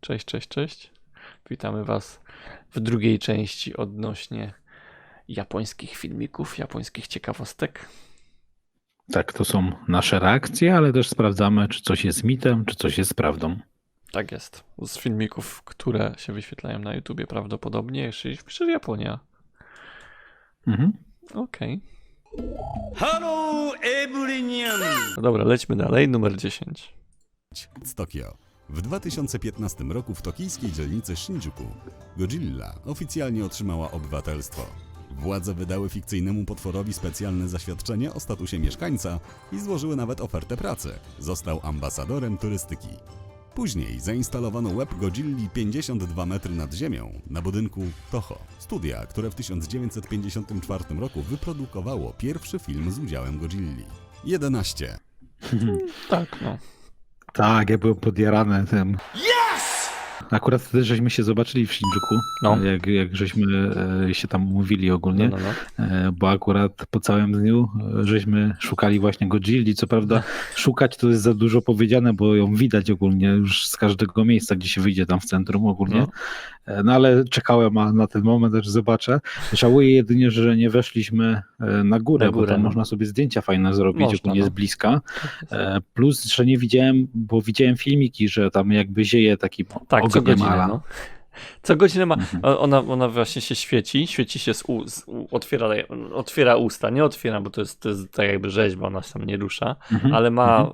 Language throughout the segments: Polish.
Cześć, cześć, cześć. Witamy Was w drugiej części odnośnie japońskich filmików, japońskich ciekawostek. Tak, to są nasze reakcje, ale też sprawdzamy, czy coś jest mitem, czy coś jest prawdą. Tak jest. Z filmików, które się wyświetlają na YouTubie prawdopodobnie, jeśli wpiszesz Japonia. Mhm. Okej. Hello, everyone! Dobra, lećmy dalej. Numer 10. z Tokio. W 2015 roku w tokijskiej dzielnicy Shinjuku Godzilla oficjalnie otrzymała obywatelstwo. Władze wydały fikcyjnemu potworowi specjalne zaświadczenie o statusie mieszkańca i złożyły nawet ofertę pracy. Został ambasadorem turystyki. Później zainstalowano łeb Godzilli 52 metry nad ziemią na budynku Toho, studia, które w 1954 roku wyprodukowało pierwszy film z udziałem Godzilli. 11. Tak, no. Tak, ja byłem podjarany tym. Akurat wtedy żeśmy się zobaczyli w Shinjuku, No. jak, jak żeśmy e, się tam umówili No, ogólnie, no, no. e, bo akurat po całym dniu e, żeśmy szukali właśnie Godzilli. Co prawda szukać to jest za dużo powiedziane, bo ją widać ogólnie już z każdego miejsca, gdzie się wyjdzie tam w centrum ogólnie. No. E, No ale czekałem na ten moment, aż zobaczę. Żałuję jedynie, że nie weszliśmy e, na górę, Na górę, bo tam no. można sobie zdjęcia fajne zrobić Można, ogólnie no. z bliska. E, Plus, że nie widziałem, bo widziałem filmiki, że tam jakby zieje taki Tak, co ogniem godzinę, no. Co godzinę ma. Mhm. Ona, ona właśnie się świeci, świeci się z, u, z u, otwiera, otwiera usta, nie otwiera, bo to jest, to jest tak jakby rzeźba, ona się tam nie rusza, Mhm. ale ma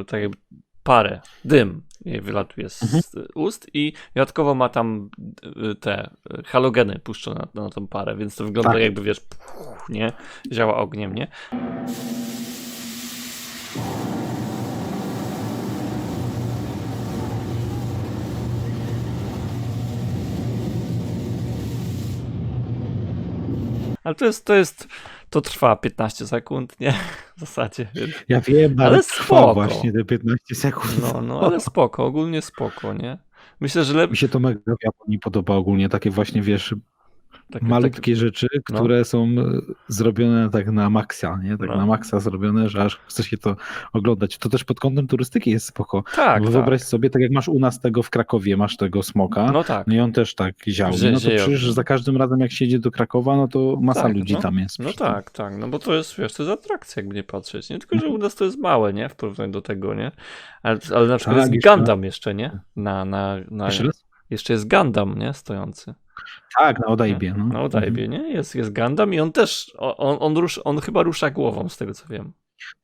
y, tak jakby parę, dym jej wylatuje z, Mhm. ust i dodatkowo ma tam y, te y, halogeny puszczone na, na tą parę, więc to wygląda Tak. jakby wiesz, puch, nie? Działa ogniem, nie? Ale to jest, to jest, to trwa 15 sekund, nie? W zasadzie. Ja wiem, ale, spoko. właśnie te 15 sekund. No, no, ale spoko, ogólnie spoko, nie? Myślę, że Mi lepiej. się to mega w Japonii podoba ogólnie, takie właśnie, wiesz, Tak, malutkie rzeczy, no. które są e, zrobione tak na maksa, nie? Tak No. na maksa zrobione, że aż chce się to oglądać. To też pod kątem turystyki jest spoko. tak, bo tak. wyobraź sobie, tak jak masz u nas tego w Krakowie, masz tego smoka, No tak. no i on też tak ział. Zie- No to przecież za każdym razem jak się jedzie do Krakowa, no to masa Tak, ludzi no. tam jest. No tak, tak, no bo to jest, wiesz, to jest atrakcja, jakby nie patrzeć, nie? Tylko, że u nas to jest małe, nie? W porównaniu do tego, nie? Ale, ale na przykład jest jeszcze- Gundam jeszcze, nie? Na, na, na, jeszcze jest Gundam, nie? Stojący. Tak, na Odajbie. No. Na Odajbie, nie? Jest, jest Gundam i on też, on, on, rusz, on chyba rusza głową, z tego co wiem.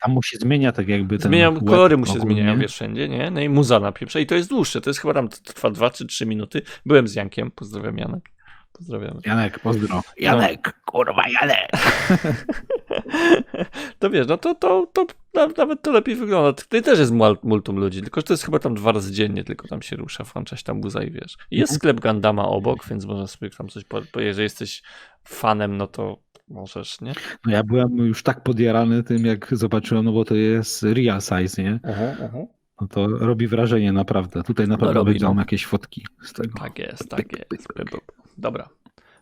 Tam mu się zmienia tak jakby ten Zmienia, kolory mu się ogólnie. zmieniają, wiesz, wszędzie, nie? No i muza na pieprze i to jest dłuższe, to jest chyba tam trwa 2 czy 3 minuty. Byłem z Jankiem, pozdrawiam Janek. Pozdrawiamy. Janek, pozdro. Janek, kurwa, Janek. To wiesz, no to, to, to nawet to lepiej wygląda. Tutaj też jest mul- multum ludzi, tylko że to jest chyba tam dwa razy dziennie, tylko tam się rusza, włącza się tam muza i wiesz. Jest Mhm. sklep Gandama obok, więc można sobie tam coś, po, po, jeżeli jesteś fanem, no to możesz, nie? No ja byłem już tak podjarany tym, jak zobaczyłem, no bo to jest real size, nie? No to robi wrażenie naprawdę. Tutaj naprawdę będą no. jakieś fotki z tego. Tak jest, tak jest. Dobra.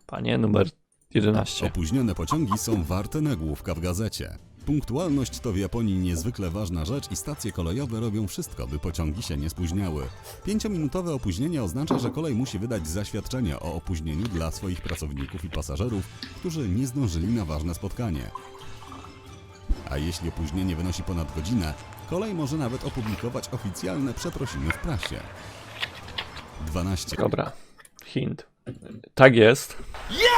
Panie numer 11. Opóźnione pociągi są warte nagłówka w gazecie. Punktualność to w Japonii niezwykle ważna rzecz i stacje kolejowe robią wszystko, by pociągi się nie spóźniały. Pięciominutowe opóźnienie oznacza, że kolej musi wydać zaświadczenie o opóźnieniu dla swoich pracowników i pasażerów, którzy nie zdążyli na ważne spotkanie. A jeśli opóźnienie wynosi ponad godzinę, kolej może nawet opublikować oficjalne przeprosiny w prasie. 12. Dobra. Hint. Tak jest.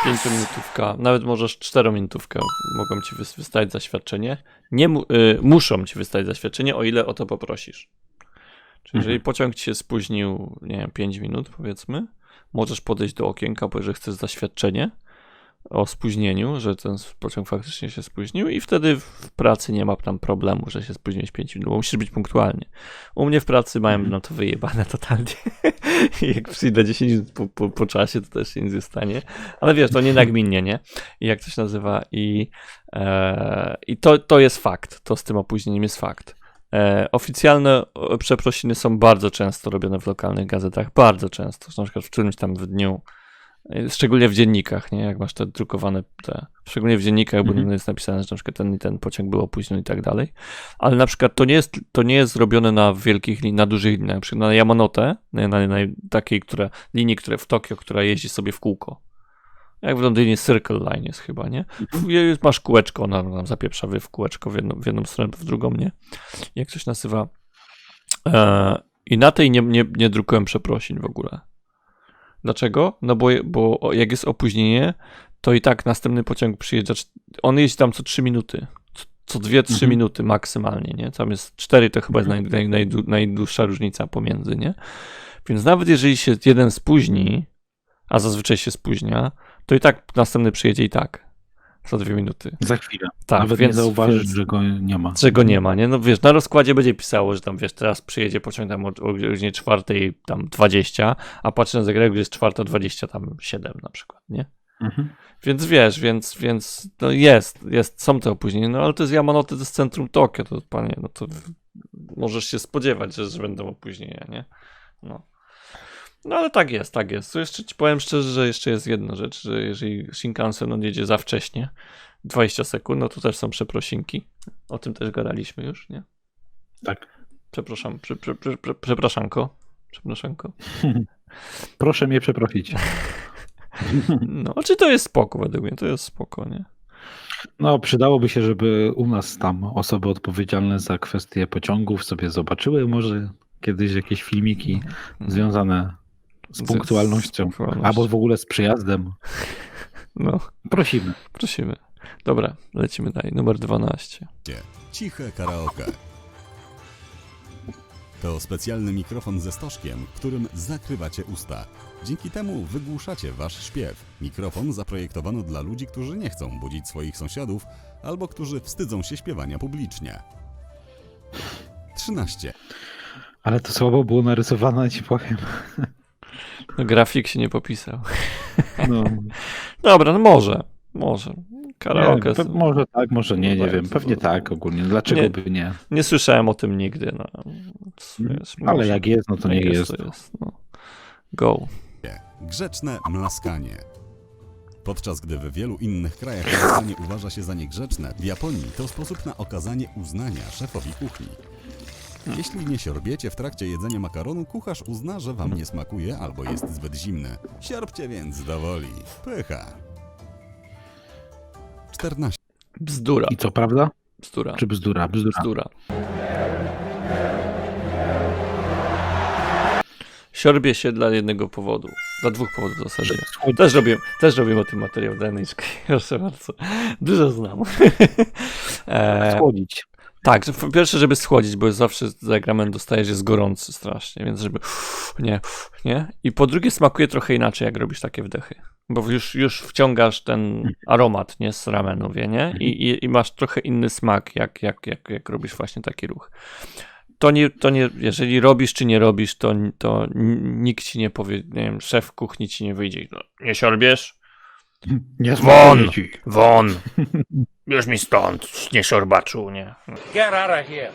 Pięciominutówka, nawet możesz czterominutówkę mogą ci wys- wystawić zaświadczenie. Nie mu- y, muszą ci wystawić zaświadczenie, o ile o to poprosisz. Czyli jeżeli pociąg ci się spóźnił, nie wiem, 5 minut powiedzmy, możesz podejść do okienka, bo że chcesz zaświadczenie o spóźnieniu, że ten pociąg faktycznie się spóźnił i wtedy w pracy nie ma tam problemu, że się spóźniłeś 5 minut, bo musisz być punktualnie. U mnie w pracy mają na to wyjebane totalnie. Jak przyjdę 10 minut po, po, po czasie, to też się nic nie stanie. Ale wiesz, to nie nagminnie, nie? I jak to się nazywa? I, e, i to, to jest fakt. To z tym opóźnieniem jest fakt. E, oficjalne przeprosiny są bardzo często robione w lokalnych gazetach. Bardzo często. Na przykład w którymś tam w dniu Szczególnie w dziennikach, nie? Jak masz te drukowane te. Szczególnie w dziennikach, bo Mhm. jest napisane, że na przykład ten i ten pociąg był opóźniony i tak dalej. Ale na przykład to nie jest, to nie jest zrobione na wielkich liniach, na dużych liniach. Na przykład na Yamanote, na, na, na takiej, która, linii, które w Tokio, która jeździ sobie w kółko. Jak w Londynie Circle Line jest chyba, nie? I Masz kółeczko, ona nam zapieprza w kółeczko w jedną, w jedną stronę, w drugą, nie? Jak coś nazywa. E, I na tej nie, nie, nie drukuję przeprosin w ogóle. Dlaczego? No bo, bo jak jest opóźnienie, to i tak następny pociąg przyjeżdża. On jeździ tam co 3 minuty. Co- Co 2-3 Mhm. minuty maksymalnie, nie? Tam jest 4 to chyba jest naj, naj, najdłu- najdłuższa różnica pomiędzy, nie? Więc nawet jeżeli się jeden spóźni, a zazwyczaj się spóźnia, to i tak następny przyjedzie i tak. Za dwie minuty. Za chwilę. Tak, Nawet więc, nie zauważysz, więc, że go nie ma. że go nie ma, nie? No wiesz, na rozkładzie będzie pisało, że tam wiesz, teraz przyjedzie pociąg tam o, o godzinie 4, tam 20, a patrzę na zegarek, gdzie jest 4.20, tam 7 na przykład, nie? Mhm. Więc wiesz, więc, więc no jest, jest, są te opóźnienia, no ale to jest Yamanote, to jest centrum Tokio, to panie, no to możesz się spodziewać, że, że będą opóźnienia, nie? No. No ale tak jest, tak jest. Tu jeszcze ci powiem szczerze, że jeszcze jest jedna rzecz, że jeżeli Shinkansen on jedzie za wcześnie, 20 sekund, no to też są przeprosinki. O tym też gadaliśmy już, nie? Tak. Przepraszam, prze, prze, prze, prze, przepraszanko. Przepraszanko. Proszę mnie przeprosić. No, czy to jest spoko według mnie, to jest spoko, nie? No, przydałoby się, żeby u nas tam osoby odpowiedzialne za kwestie pociągów sobie zobaczyły może kiedyś jakieś filmiki związane z punktualnością, z punktualnością. albo w ogóle z przyjazdem. No, Prosimy. prosimy. Dobra, lecimy dalej. Numer 12. Ciche karaoke. To specjalny mikrofon ze stożkiem, którym zakrywacie usta. Dzięki temu wygłuszacie wasz śpiew. Mikrofon zaprojektowano dla ludzi, którzy nie chcą budzić swoich sąsiadów albo którzy wstydzą się śpiewania publicznie. 13. Ale to słabo było narysowane, ci powiem. No, grafik się nie popisał. No, Dobra, no może. Może. nie, Karaoke. pe- może tak, może nie, nie wiem. Pewnie tak ogólnie. Dlaczego Nie. by nie? Nie słyszałem o tym nigdy. No. Wiesz, Ale może. jak jest, no to Jak nie jest. to jest. No. Go. Grzeczne mlaskanie. Podczas gdy w wielu innych krajach mlaskanie uważa się za niegrzeczne, w Japonii to sposób na okazanie uznania szefowi kuchni. Jeśli nie siorbiecie w trakcie jedzenia makaronu, kucharz uzna, że wam nie smakuje albo jest zbyt zimny. Siorbcie więc do woli. Pycha. 14. Bzdura. I co, prawda? Bzdura. Czy bzdura? Bzdura. Bzdura. Siorbie się dla jednego powodu. Dla dwóch powodów w zasadzie. Też robię, też robię o tym materiał dla. Proszę bardzo. Dużo znam. e, Schłodzić. Tak, po pierwsze, żeby schłodzić, bo zawsze zagrament dostajesz, jest gorący strasznie, więc żeby nie, nie. I po drugie smakuje trochę inaczej, jak robisz takie wdechy. Bo już, już wciągasz ten aromat, nie, z ramenu, wie, nie? I, i, I masz trochę inny smak, jak, jak, jak, jak robisz właśnie taki ruch. To nie, to nie, jeżeli robisz czy nie robisz, to, to nikt ci nie powie, nie wiem, szef kuchni ci nie wyjdzie. No, nie siorbiesz? Nie Won! Won! Już mi stąd, nie siorbaczu, nie. Get out of here.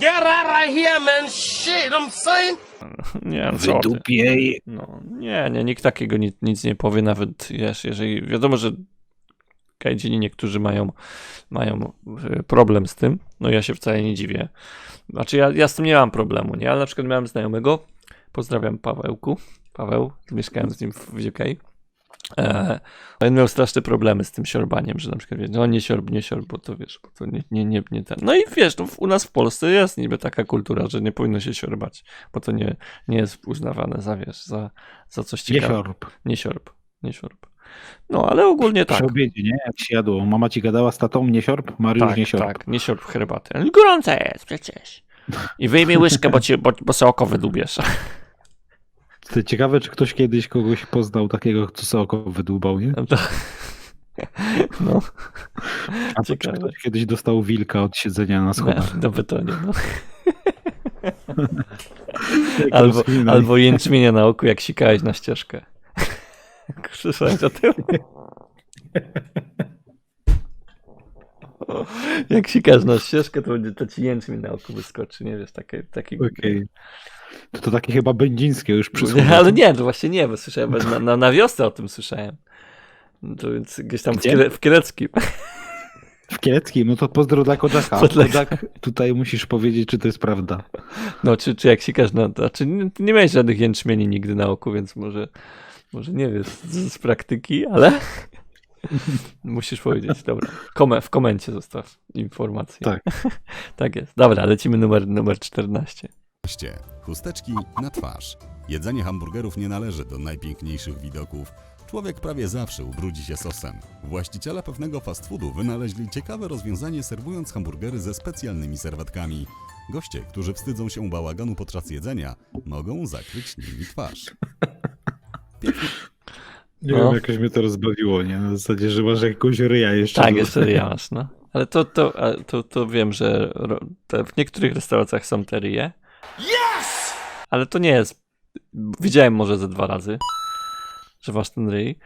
Get out of here, man. Shit, I'm saying. Nie, co ty. Wydupiej. No, nie, nie, nikt takiego nic, nic nie powie, nawet wiesz, jeżeli wiadomo, że kajdzini niektórzy mają, mają y, problem z tym, no ja się wcale nie dziwię. Znaczy ja, ja z tym nie mam problemu, nie, ale na przykład miałem znajomego, pozdrawiam Pawełku, Paweł, mieszkałem z nim w, w UK, e, on miał straszne problemy z tym siorbaniem, że na przykład, wie, no nie siorb, nie siorb, bo to wiesz, bo to nie, nie, nie, nie ten. No i wiesz, no, u nas w Polsce jest niby taka kultura, że nie powinno się siorbać, bo to nie, nie jest uznawane za, wiesz, za, za coś Nie ciekawego. siorb. Nie siorb, nie siorb. No, ale ogólnie tak. Przy obiedzie, nie? Jak się jadło. Mama ci gadała z tatą, nie siorb? Mariusz, Tak, nie siorb. tak, nie siorb herbaty. Ale gorąca jest przecież. I wyjmij łyżkę, bo, ci, bo, bo sobie oko wydubiesz. Ciekawe, czy ktoś kiedyś kogoś poznał takiego, co sobie oko wydłubał, nie? No, no A to czy ktoś kiedyś dostał wilka od siedzenia na na, schodach? na betonie. No. Jak Albo, albo jęczmienia na oku, jak sikałeś na ścieżkę. Słyszałeś o tym? Jak sikasz na ścieżkę, to będzie to ci jęczmień na oku wyskoczy, nie wiesz, takie... takie Okej. To, to takie chyba będzińskie już przy nie, ale nie, to właśnie nie, bo słyszałem, na, na, na wiosce o tym słyszałem. No To więc gdzieś tam w, Gdzie? Kiele, w Kieleckim. W Kieleckim, no to pozdro dla dla- Kodzak, tutaj musisz powiedzieć, czy to jest prawda. No, czy, czy jak sikasz na... Znaczy, nie, nie miałeś żadnych jęczmieni nigdy na oku, więc może... Może nie wiesz z, z praktyki, ale... Musisz powiedzieć, dobra. Kome, w komencie zostaw informację. Tak. tak jest. Dobra, lecimy numer, numer 14. 15. Chusteczki na twarz. Jedzenie hamburgerów nie należy do najpiękniejszych widoków. Człowiek prawie zawsze ubrudzi się sosem. Właściciele pewnego fast foodu wynaleźli ciekawe rozwiązanie serwując hamburgery ze specjalnymi serwetkami. Goście, którzy wstydzą się bałaganu podczas jedzenia, mogą zakryć nimi twarz. Piękny Nie No. wiem, jakoś mnie to rozbawiło, nie? Na zasadzie, że masz jakiegoś ryja jeszcze. Tak, jeszcze ja masz, no. Ale to, to, to, to wiem, że w niektórych restauracjach są te ryje. Yes! Ale to nie jest. Widziałem może ze dwa razy, że masz ten ryj.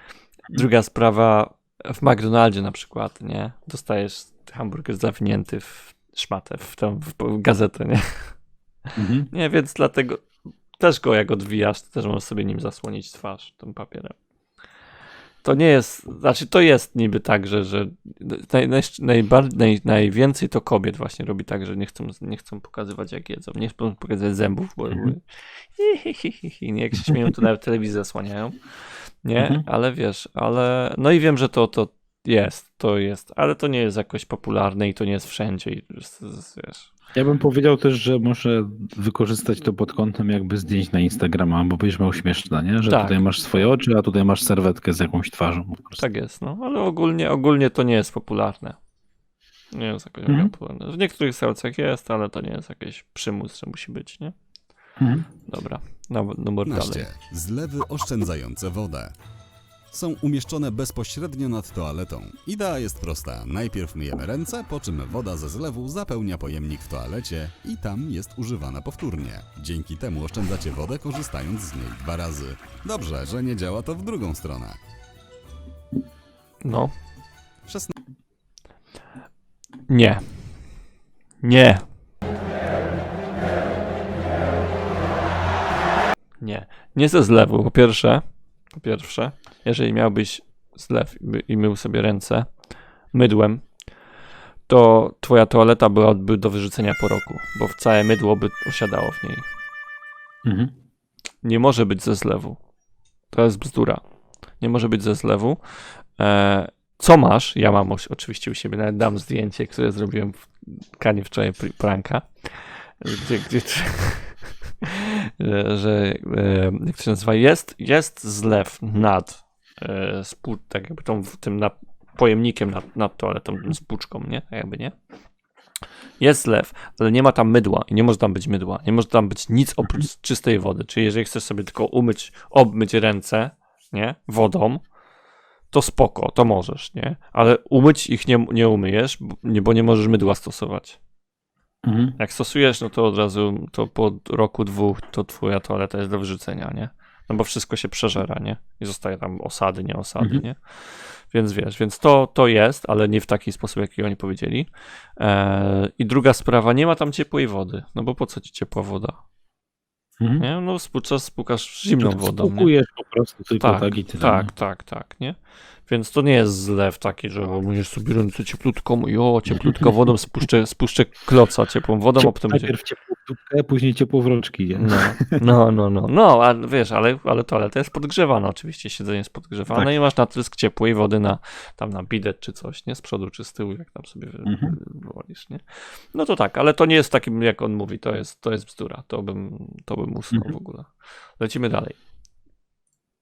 Druga sprawa, w McDonaldzie na przykład, nie? Dostajesz hamburger zawinięty w szmatę, w tą w gazetę, nie? Mhm. Nie, więc dlatego też go jak odwijasz, to też możesz sobie nim zasłonić twarz, tym papierem. To nie jest, znaczy to jest niby tak, że, że naj, naj, naj, najwięcej to kobiet właśnie robi tak, że nie chcą, nie chcą pokazywać jak jedzą, nie chcą pokazywać zębów, bo hi, nie, jak się śmieją, to nawet telewizję zasłaniają, nie, Mhm. ale wiesz, ale, no i wiem, że to, to jest, to jest, ale to nie jest jakoś popularne i to nie jest wszędzie i wiesz, Ja bym powiedział też, że może wykorzystać to pod kątem jakby zdjęć na Instagrama, bo będziesz miał śmieszne, nie? Że Tak. tutaj masz swoje oczy, a tutaj masz serwetkę z jakąś twarzą. Tak jest, no, ale ogólnie, ogólnie to nie jest popularne. Nie jest jakoś Mhm. mega popularne. W niektórych sercach jest, ale to nie jest jakiś przymus, że musi być, nie? Mhm. Dobra, no, numer dalej. 15. Zlewy oszczędzające wodę. Są umieszczone bezpośrednio nad toaletą. Idea jest prosta. Najpierw myjemy ręce, po czym woda ze zlewu zapełnia pojemnik w toalecie i tam jest używana powtórnie. Dzięki temu oszczędzacie wodę, korzystając z niej dwa razy. Dobrze, że nie działa to w drugą stronę. No, 16. nie. Nie. Nie. Nie ze zlewu. Po pierwsze, po pierwsze, jeżeli miałbyś zlew i my- i mył sobie ręce mydłem, to twoja toaleta byłaby do wyrzucenia po roku, bo całe mydło by osiadało w niej. Mhm. Nie może być ze zlewu. To jest bzdura. Nie może być ze zlewu. E, co masz? Ja mam oczywiście u siebie, nawet dam zdjęcie, które zrobiłem w kanie wczoraj pr- pranka, gdzie, gdzie że, że e, jak to się nazywa, jest, jest zlew nad e, spół, tak jakby tą, tym na, pojemnikiem nad, nad toaletą, tym spłuczką, nie? Jakby nie? Jest zlew, ale nie ma tam mydła i nie może tam być mydła. Nie może tam być nic oprócz czystej wody. Czyli jeżeli chcesz sobie tylko umyć, obmyć ręce, nie? Wodą, to spoko, to możesz, nie? Ale umyć ich nie, nie umyjesz, bo nie, bo nie możesz mydła stosować. Mhm. Jak stosujesz, no to od razu, to po roku, dwóch, to twoja toaleta jest do wyrzucenia, nie? No bo wszystko się przeżera, nie? I zostaje tam osady, nie osady, Mhm. nie? Więc wiesz, więc to, to jest, ale nie w taki sposób, jaki oni powiedzieli. Eee, I druga sprawa, nie ma tam ciepłej wody. No bo po co ci ciepła woda? Mhm. Nie? No spłuczasz, spukasz zimną wodą, nie? Spłukujesz po prostu tylko Tak, tak, i tyle. Tak, tak, tak, nie? Więc to nie jest zlew taki, że o, będziesz sobie ręce cieplutką i o, cieplutką wodą spuszczę, spuszczę kloca ciepłą wodą, a potem będzie... Najpierw ciepło w dupkę, później ciepło w rączki. Nie? No, no, no, no, no, a wiesz, ale, ale toaleta jest podgrzewana, oczywiście siedzenie jest podgrzewane Tak. i masz natrysk ciepłej wody na, tam na bidet czy coś, nie, z przodu czy z tyłu, jak tam sobie Mhm. wolisz, nie. No to tak, ale to nie jest takim, jak on mówi, to jest, to jest bzdura, to bym, to bym usnął Mhm. w ogóle. Lecimy dalej.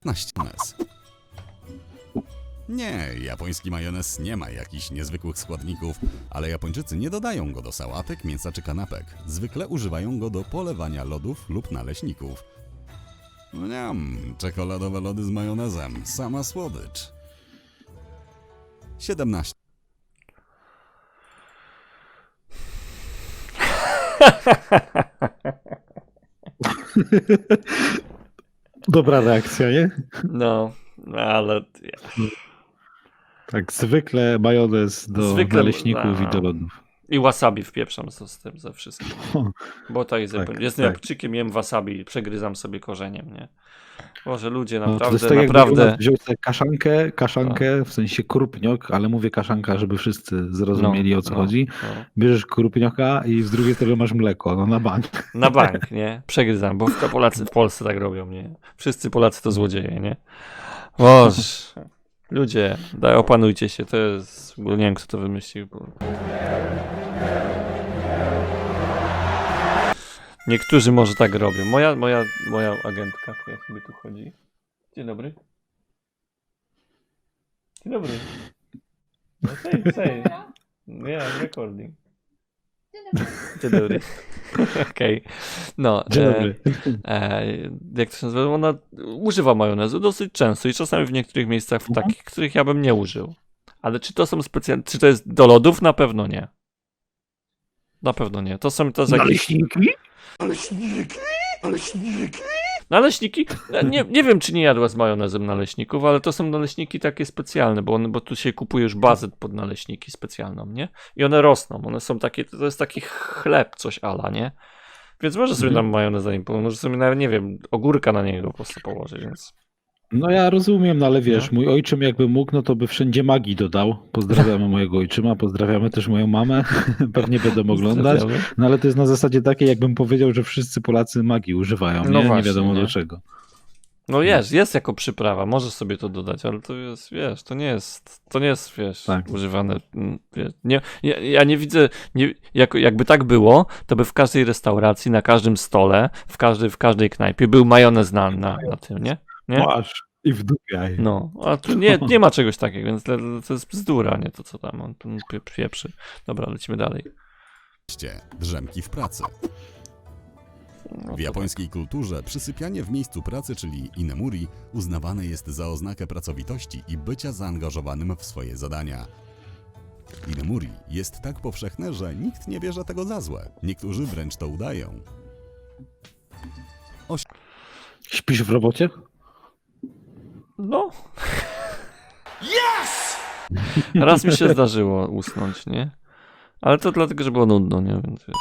15. Majonez. Nie, japoński majonez nie ma jakichś niezwykłych składników, ale Japończycy nie dodają go do sałatek, mięsa czy kanapek. Zwykle używają go do polewania lodów lub naleśników. Mniam, czekoladowe lody z majonezem, sama słodycz. 17. Dobra reakcja, nie? No, ale Tak, zwykle majonez do Zwykle- naleśników i do lodów. I wasabi wpieprzam z, z tym, ze wszystkim. Bo to jest, Tak, jest tak. Japończykiem, jem wasabi, przegryzam sobie korzeniem, nie? Boże, ludzie, No, to naprawdę, jest tak naprawdę... nas wziąć sobie kaszankę, kaszankę, w sensie krupniok, ale mówię kaszanka, żeby wszyscy zrozumieli o co no, chodzi. no. Bierzesz krupnioka i z drugiej strony masz mleko, no na bank. Na bank, nie? Przegryzam, bo Polacy w Polsce tak robią, nie? Wszyscy Polacy to złodzieje, nie? Boże. Ludzie, daj, opanujcie się, to jest... Nie wiem, kto to wymyślił. Bo... Niektórzy może tak robią. Moja, moja, moja agentka, która sobie tu chodzi. Dzień dobry. Dzień dobry. No say, say. Yeah, I'm recording. Dzień dobry. Okej. No. Dzień e, dobry. E, jak to się nazywa? Ona używa majonezu dosyć często i czasami w niektórych miejscach, w Mhm. takich, których ja bym nie użył. Ale czy to są specjalne, czy to jest do lodów? Na pewno nie. Na pewno nie. To są to jakieś Naleśniki? naleśniki. E, Nie, nie wiem, czy nie jadła z majonezem naleśników, ale to są naleśniki takie specjalne, bo, one, bo tu się kupuje już bazę pod naleśniki specjalną, nie? I one rosną. One są takie, to jest taki chleb, coś ala, nie? Więc może sobie Mhm. tam majonez na nim, po- może sobie nawet, nie wiem, ogórka na niego po prostu położyć, więc... No ja rozumiem, no ale wiesz, No. mój ojczym jakby mógł, no to by wszędzie magii dodał. Pozdrawiamy mojego ojczyma, pozdrawiamy też moją mamę. Pewnie będą oglądać. No ale to jest na zasadzie takiej, jakbym powiedział, że wszyscy Polacy magii używają. No nie? nie właśnie, wiadomo nie? dlaczego. No jest, jest jako przyprawa, możesz sobie to dodać, ale to jest, wiesz, to nie jest, to nie jest, wiesz, Tak. używane, mm, wiesz, nie, ja, ja nie widzę, nie, jak, jakby tak było, to by w każdej restauracji, na każdym stole, w każdej, w każdej knajpie był majonez na, na, na tym, nie? Nie? Masz i wdupiaj. No, a tu nie, nie ma czegoś takiego, więc to to jest bzdura, nie to co tam, on tu pie- pieprzy. Dobra, lecimy dalej. Drzemki w pracy. No, W japońskiej kulturze przysypianie w miejscu pracy, czyli inemuri, uznawane jest za oznakę pracowitości i bycia zaangażowanym w swoje zadania. Inemuri jest tak powszechne, że nikt nie bierze tego za złe. Niektórzy wręcz to udają. Śpisz w robocie? No. Yes! Raz mi się zdarzyło usnąć, nie? Ale to dlatego, że było nudno, nie? Więc wiesz.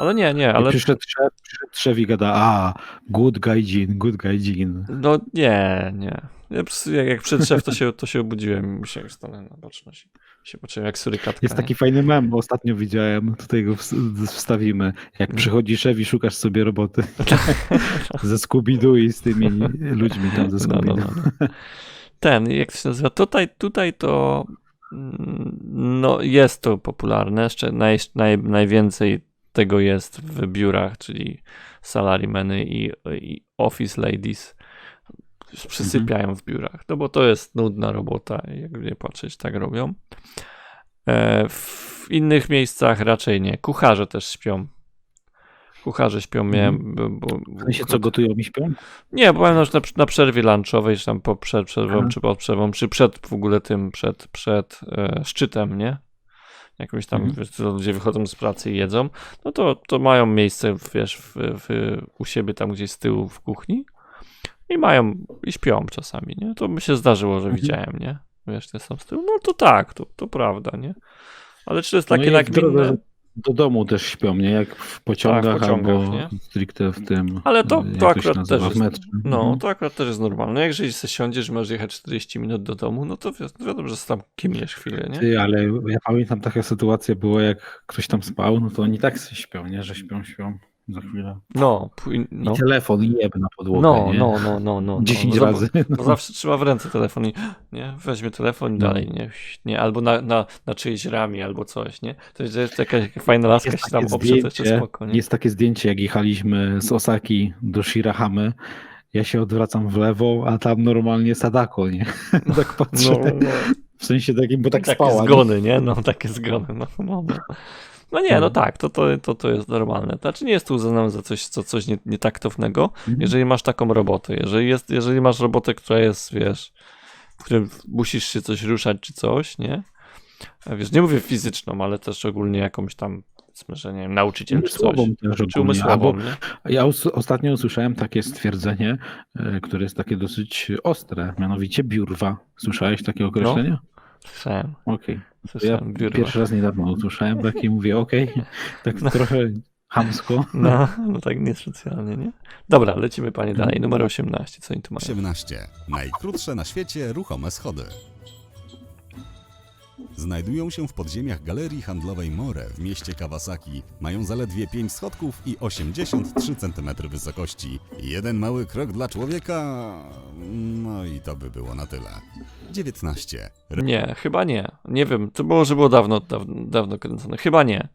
Ale nie, nie, Ale... ale. Przyszedł szef, przyszedł szef i gada, a, good gaijin, good gaijin. No nie, nie. Ja prostu jak, jak przed szef, to się, to się obudziłem i musiałem stanąć na baczność. Się poczułem jak surykatka. Jest nie? taki fajny mem, bo ostatnio widziałem, tutaj go ws- wstawimy. Jak przychodzi szef i szukasz sobie roboty ze Scooby-Doo i z tymi ludźmi tam ze No, no, Scooby-Doo. no, no. Ten, jak to się nazywa? Tutaj, tutaj to mm, no, jest to popularne. Jeszcze naj, naj, najwięcej tego jest w biurach, czyli salarymeny i, i office ladies przysypiają w biurach, no bo to jest nudna robota, jakby nie patrzeć, tak robią. E, w innych miejscach raczej nie. Kucharze też śpią. Kucharze śpią, miałem, bo, bo, Mhm. W sensie co, gotują i śpią? nie, powiem na, na, na przerwie lunchowej, czy tam po przed przerwą, Aha. czy pod przerwą, czy przed w ogóle tym, przed, przed e, szczytem, nie? Jakimś tam, Mhm. wiesz, ludzie wychodzą z pracy i jedzą, no to, to mają miejsce, wiesz, w, w, u siebie tam gdzieś z tyłu w kuchni i mają, i śpią czasami, nie? To mi się zdarzyło, że Mhm. widziałem, nie? Wiesz, te są z tyłu, no to tak, to, to prawda, nie? Ale czy to jest takie no i w drodze nagminne? Do domu też śpią, nie? Jak w pociągach, pociągach, albo nie? stricte w tym. Ale to- e, to akurat nazywa, też w jest-. No, Mhm. to akurat też jest normalne. Jak jeżeli sobie siądziesz, że masz jechać 40 minut do domu, no to wi- wiadomo, że tam kimniesz chwilę, nie? Ty, ale ja pamiętam taka sytuacja była, jak ktoś tam spał, no to oni tak sobie śpią, nie? Że śpią, śpią za chwilę. No, no. I telefon jeb na podłogę, No, nie? no, no, no, no. 10 no, razy. Bo, bo zawsze trzyma w ręce telefon i nie, weźmie telefon i No. dalej, nie, nie, albo na, na, na czyjejś ramię, albo coś, nie? To jest, jakaś fajna laska Jest się tam takie, oprze, to jeszcze zdjęcie, spoko, nie? jest takie zdjęcie, jak jechaliśmy z Osaki do Shirahamy. Ja się odwracam w lewo, a tam normalnie Sadako, nie? tak patrzę. No, no. W sensie takim, bo tak takie spała. nie? zgony, nie? No, takie zgony, no, no, no. No nie, no No. tak, to, to, to, to jest normalne. Znaczy nie jest to uznane za coś, co, coś nie, nietaktownego, Mhm. jeżeli masz taką robotę. Jeżeli, jest, jeżeli masz robotę, która jest, wiesz, w którym musisz się coś ruszać czy coś, nie? Wiesz, nie mówię fizyczną, ale też ogólnie jakąś tam, że nie wiem, nauczyciel czy coś. Umysłową też Czy ogólnie. umysłową, nie? Ja ostatnio usłyszałem takie stwierdzenie, e, które jest takie dosyć ostre, mianowicie biurwa. Słyszałeś takie określenie? Słyszałem, Okej. Ja słyszałem, biurwa. pierwszy raz niedawno usłyszałem tak i mówię, okej, tak trochę hamsko. No, no tak niespecjalnie, nie? Dobra, lecimy panie dalej. Numer 18, co oni tu mają? 18. Najkrótsze na świecie ruchome schody. Znajdują się w podziemiach galerii handlowej More w mieście Kawasaki. Mają zaledwie 5 schodków i 83 cm wysokości. Jeden mały krok dla człowieka. No i to by było na tyle. 19. Nie, chyba nie. Nie wiem, to może było dawno, dawno, dawno kręcone. Chyba nie.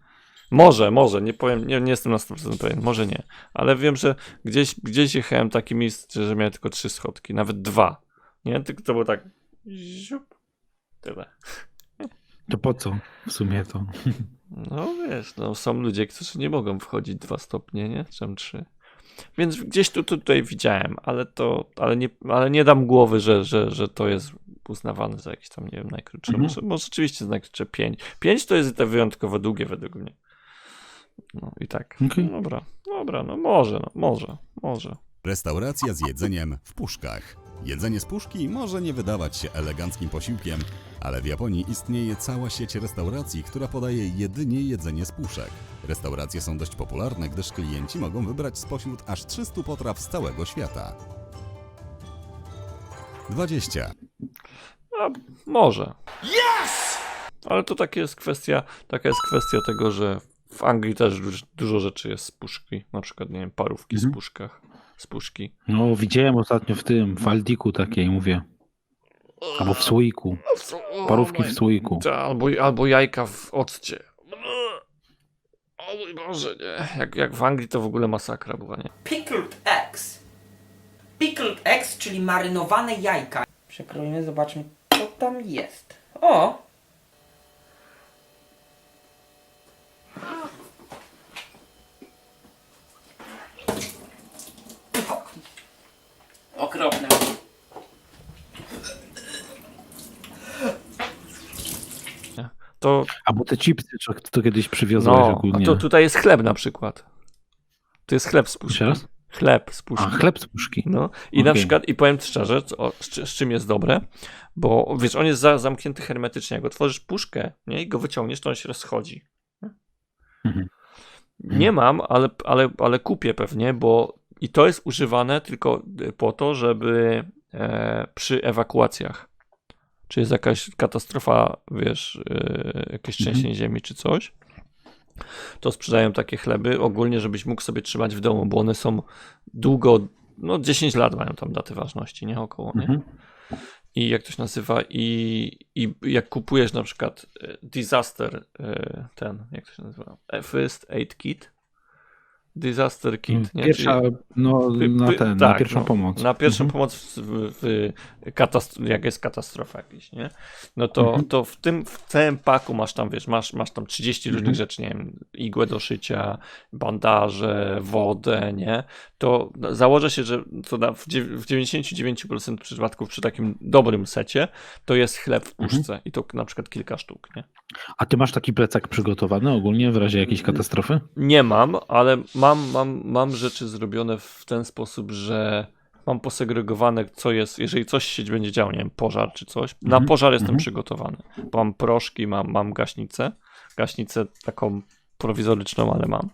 Może, może, nie powiem, nie, nie jestem na 100% pewien, może nie. Ale wiem, że gdzieś, gdzieś jechałem taki miejsc, że miałem tylko trzy schodki, nawet dwa. Nie, tylko to było tak. Ziup. Tyle. To po co w sumie to? No wiesz, no, są ludzie, którzy nie mogą wchodzić dwa stopnie, nie? Czym trzy. Więc gdzieś tu, tu tutaj widziałem, ale to, ale nie, ale nie dam głowy, że, że, że to jest uznawane za jakieś tam, nie wiem, najkrótsze. Mhm. Może, może rzeczywiście jest najkrótsze pięć. Pięć to jest te wyjątkowo długie według mnie. No i tak. Okej. Dobra, dobra, no może, no może, może. Restauracja z jedzeniem w puszkach. Jedzenie z puszki może nie wydawać się eleganckim posiłkiem, ale w Japonii istnieje cała sieć restauracji, która podaje jedynie jedzenie z puszek. Restauracje są dość popularne, gdyż klienci mogą wybrać spośród aż 300 potraw z całego świata. 20. A, może. Yes! Ale to takie jest kwestia, taka jest kwestia tego, że w Anglii też dużo, rzeczy jest z puszki. Na przykład, nie wiem, parówki z Mhm. puszkach. Z puszki. No widziałem ostatnio w tym, w Aldiku takiej, mówię. Albo w słoiku. Parówki w słoiku. Ta, albo, albo jajka w occie. O mój Boże, nie. Jak, jak w Anglii to w ogóle masakra była, nie? Pickled eggs. Pickled eggs, czyli marynowane jajka. Przekroimy, zobaczmy, co tam jest. O! Okropne. To, Albo te chipsy, co to kiedyś przywiozłeś no, a ogólnie. to tutaj jest chleb na przykład. To jest chleb z puszki. Jeszcze raz? Chleb z puszki. A, chleb z puszki. No i na Okej. przykład, i powiem szczerze, co, z, czy- z czym jest dobre, bo wiesz, on jest za, zamknięty hermetycznie. Jak otworzysz puszkę nie, i go wyciągniesz, to on się rozchodzi. Mhm. Nie mam, ale, ale, ale kupię pewnie, bo i to jest używane tylko po to, żeby e, przy ewakuacjach, czy jest jakaś katastrofa, wiesz, e, jakieś Mhm. trzęsienie ziemi czy coś, to sprzedają takie chleby ogólnie, żebyś mógł sobie trzymać w domu, bo one są długo, no 10 lat mają tam daty ważności, nie około, nie? Mhm. I jak to się nazywa, i, i jak kupujesz na przykład e, Disaster, ten, jak to się nazywa, First Aid Kit, Disaster Kit, nie? Pierwsza, Czyli- no na ten, na tak, pierwszą no, pomoc. Na pierwszą Mhm. pomoc, w, w, w katast- jak jest katastrofa jakaś, nie? No to, Mhm. to w tym, w całym paku masz tam, wiesz, masz, masz tam 30 różnych Mhm. rzeczy, nie wiem, igłę do szycia, bandaże, wodę, nie? To założę się, że to da, w, dziew- w 99% przypadków przy takim dobrym secie to jest chleb w Mhm. puszce i to na przykład kilka sztuk, nie? A ty masz taki plecak przygotowany ogólnie w razie jakiejś Mm. katastrofy? Nie mam, ale mam, mam, mam rzeczy zrobione w ten sposób, że mam posegregowane, co jest, jeżeli coś się będzie działo, nie wiem, pożar czy coś. Na Mhm, pożar jestem mhm. przygotowany. Bo mam proszki, mam, mam gaśnicę. Gaśnicę taką prowizoryczną, ale mam.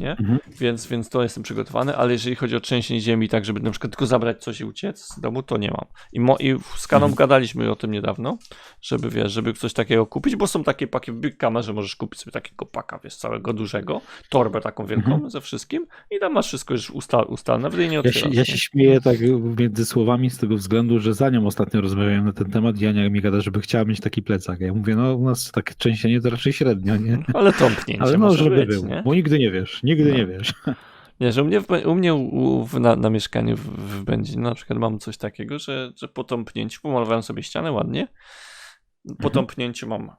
Nie? Mhm. Więc, więc to jestem przygotowany, ale jeżeli chodzi o trzęsienie ziemi, tak żeby na przykład tylko zabrać coś i uciec z domu, to nie mam. I, mo, i z Kaną Mhm. gadaliśmy o tym niedawno, żeby wiesz, żeby coś takiego kupić, bo są takie paki w Big Kamerze, możesz kupić sobie takiego paka, wiesz, całego dużego, torbę taką wielką Mhm. ze wszystkim i tam masz wszystko już ustal, ustalone, nawet jej nie Ja się, otwierasz. ja się śmieję tak między słowami z tego względu, że za nią ostatnio rozmawiałem na ten temat i Ania mi gada, żeby chciała mieć taki plecak. Ja mówię, no u nas tak trzęsienie to raczej średnio, nie? Ale tąpnięcie Ale no, może żeby być, był. nie? Bo nigdy nie wiesz, nigdy No. nie wiesz. Nie, że u mnie, w, u mnie u, w, na, na mieszkaniu w, w Będzinie na przykład mam coś takiego, że, że po tąpnięciu, pomalowałem sobie ścianę ładnie, po Mhm. tąpnięciu mam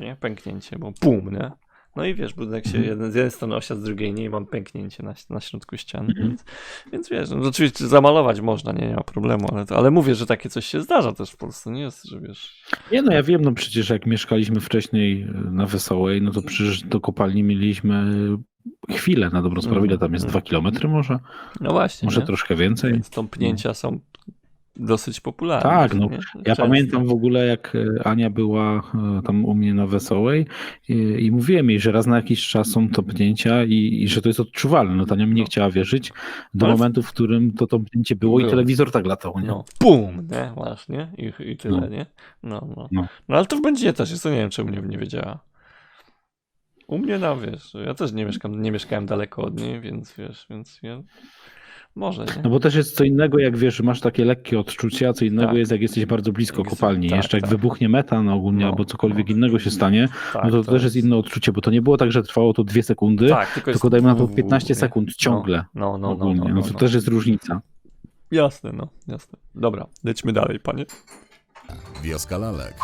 nie, pęknięcie, bo pum, nie? No i wiesz, budynek się Mhm. jeden, z jednej strony osia, z drugiej nie i mam pęknięcie na, na środku ściany, Mhm. więc, więc wiesz, no, oczywiście zamalować można, nie, nie ma problemu, ale, ale mówię, że takie coś się zdarza też w Polsce, nie jest, że wiesz... Nie no, ja wiem, no przecież jak mieszkaliśmy wcześniej e, na Wesołej, no to przecież do kopalni mieliśmy chwilę na dobrą sprawę. Ile tam jest? Mhm. Dwa kilometry może? No właśnie, Może nie? troszkę więcej? Więc tąpnięcia są dosyć popularny. Tak, no, nie? Ja pamiętam w ogóle, jak e, Ania była e, tam u mnie na Wesołej i, i mówiłem jej, że raz na jakiś czas są topnięcia i, i że to jest odczuwalne. No Tania mi nie No. chciała wierzyć do Ale- momentu, w którym to topnięcie było, Było. i telewizor tak latał. Nie? No, pum, nie, właśnie, i, i tyle, No. nie? No, no. No. no, ale to w Będzinie też jest, to nie wiem, czemu nie, nie wiedziała. U mnie, no wiesz, ja też nie mieszkam, nie mieszkałem daleko od niej, więc wiesz, więc ja... Może, nie? No bo też jest co innego, jak wiesz, masz takie lekkie odczucie, a co innego Tak. jest, jak jesteś bardzo blisko kopalni. tak, Jeszcze jak tak. wybuchnie metan ogólnie, No, albo cokolwiek no. innego się stanie, tak, no to, to też jest inne odczucie, bo to nie było tak, że trwało to dwie sekundy, Tak, tylko, jest tylko dajmy na to wu- 15 nie? sekund ciągle. No, no, no, ogólnie. no, No, no, to no. też jest różnica. Jasne, no, jasne. Dobra, lećmy dalej, panie. Wioska Lalek.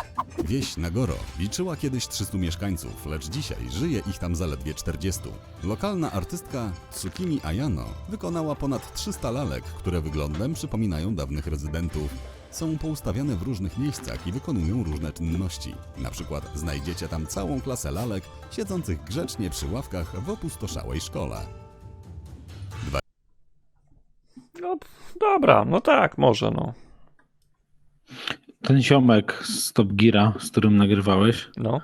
Wieś Nagoro liczyła kiedyś 300 mieszkańców, lecz dzisiaj żyje ich tam zaledwie 40. Lokalna artystka Tsukimi Ayano wykonała ponad 300 lalek, które wyglądem przypominają dawnych rezydentów. Są poustawiane w różnych miejscach i wykonują różne czynności. Na przykład znajdziecie tam całą klasę lalek siedzących grzecznie przy ławkach w opustoszałej szkole. No, dobra, no tak, może, no. Ten ziomek z Top Geara, z którym nagrywałeś, No.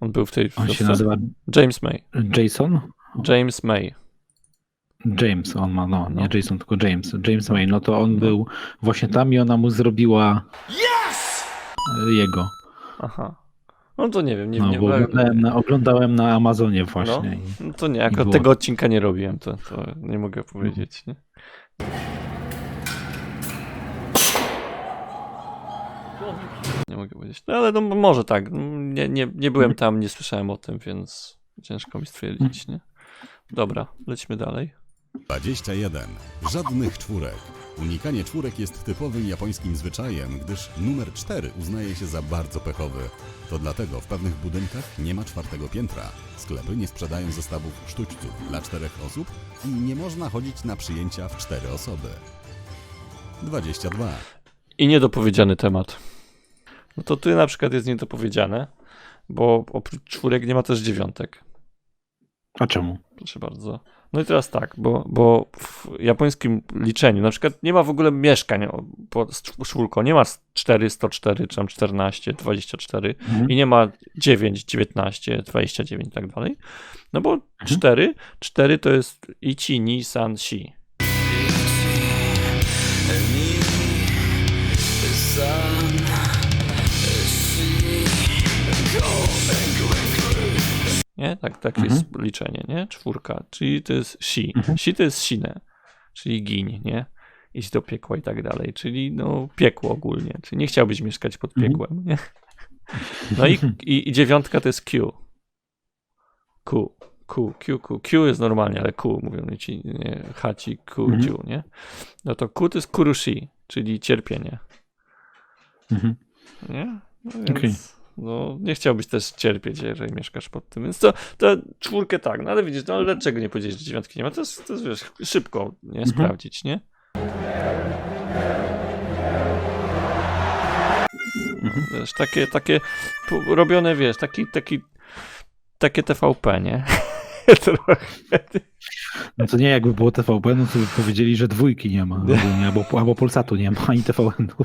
On był w tej on się nazywa James May. Jason? James May. James, on ma, no, No. nie Jason, tylko James. James May, no to on był właśnie tam i ona mu zrobiła e, jego. Aha. No to nie wiem, nie, No, nie bo oglądałem na, oglądałem na Amazonie właśnie. i- No, no to nie, jako było. tego odcinka nie robiłem, to, to nie mogę powiedzieć, nie? Nie mogę powiedzieć. No ale no może tak. Nie, nie, nie byłem tam, nie słyszałem o tym, więc ciężko mi stwierdzić, nie? Dobra, lećmy dalej. 21. Żadnych czwórek. Unikanie czwórek jest typowym japońskim zwyczajem, gdyż numer 4 uznaje się za bardzo pechowy. To dlatego w pewnych budynkach nie ma czwartego piętra. Sklepy nie sprzedają zestawów sztućców dla czterech osób i nie można chodzić na przyjęcia w cztery osoby. 22. I niedopowiedziany temat. No to tu na przykład jest niedopowiedziane, bo oprócz czwórek nie ma też dziewiątek. A czemu? Proszę bardzo. No i teraz tak, bo, bo w japońskim liczeniu na przykład nie ma w ogóle mieszkań po z czw- czwórką. Nie ma 4, 104, czy tam 14, 24 Mhm. i nie ma 9, 19, 29 i tak dalej. No bo 4, 4 to jest ichi, ni, san, si. Nie? Tak, tak Mhm. jest liczenie, nie? Czwórka, czyli to jest si. Si to jest sine, czyli giń, nie? Idź do piekła i tak dalej, czyli no piekło ogólnie, czyli nie chciałbyś mieszkać pod Mhm. piekłem, nie? No i, i, i dziewiątka to jest Q. Q. Q, Q, Q. Q jest normalnie, ale Q mówią ci, nie, haci, Q, Mhm. Nie? No to Q to jest kurushi, czyli cierpienie, Mhm. nie? No więc, Okej. No nie chciałbyś też cierpieć, jeżeli mieszkasz pod tym, więc to, to czwórkę tak, no ale widzisz, no ale dlaczego nie powiedzieć, że dziewiątki nie ma? To jest, to jest wiesz, szybko nie Mhm. sprawdzić, nie? Wiesz, takie, takie robione, wiesz, taki, taki, takie TVP, nie? No to nie, jakby było TVP, no to by powiedzieli, że dwójki nie ma, ogólnie, albo, albo Polsatu nie ma, ani TVN-u.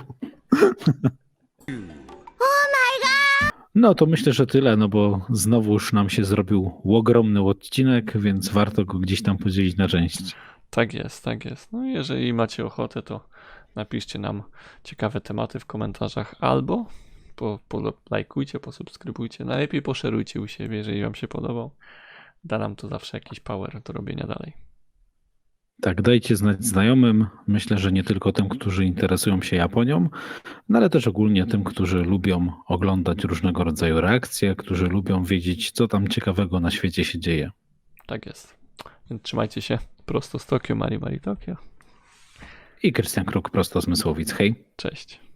No to myślę, że tyle, no bo znowuż nam się zrobił ogromny odcinek, więc warto go gdzieś tam podzielić na części. Tak jest, tak jest. No jeżeli macie ochotę, to napiszcie nam ciekawe tematy w komentarzach albo po, po lajkujcie, posubskrybujcie, najlepiej poszerujcie u siebie, jeżeli wam się podobał. Da nam to zawsze jakiś power do robienia dalej. Tak, dajcie znać znajomym. Myślę, że nie tylko tym, którzy interesują się Japonią, no ale też ogólnie tym, którzy lubią oglądać różnego rodzaju reakcje, którzy lubią wiedzieć, co tam ciekawego na świecie się dzieje. Tak jest. Więc trzymajcie się prosto z Tokio, Mari Mari Tokio. I Krystian Kruk prosto z Mysłowic. Hej! Cześć.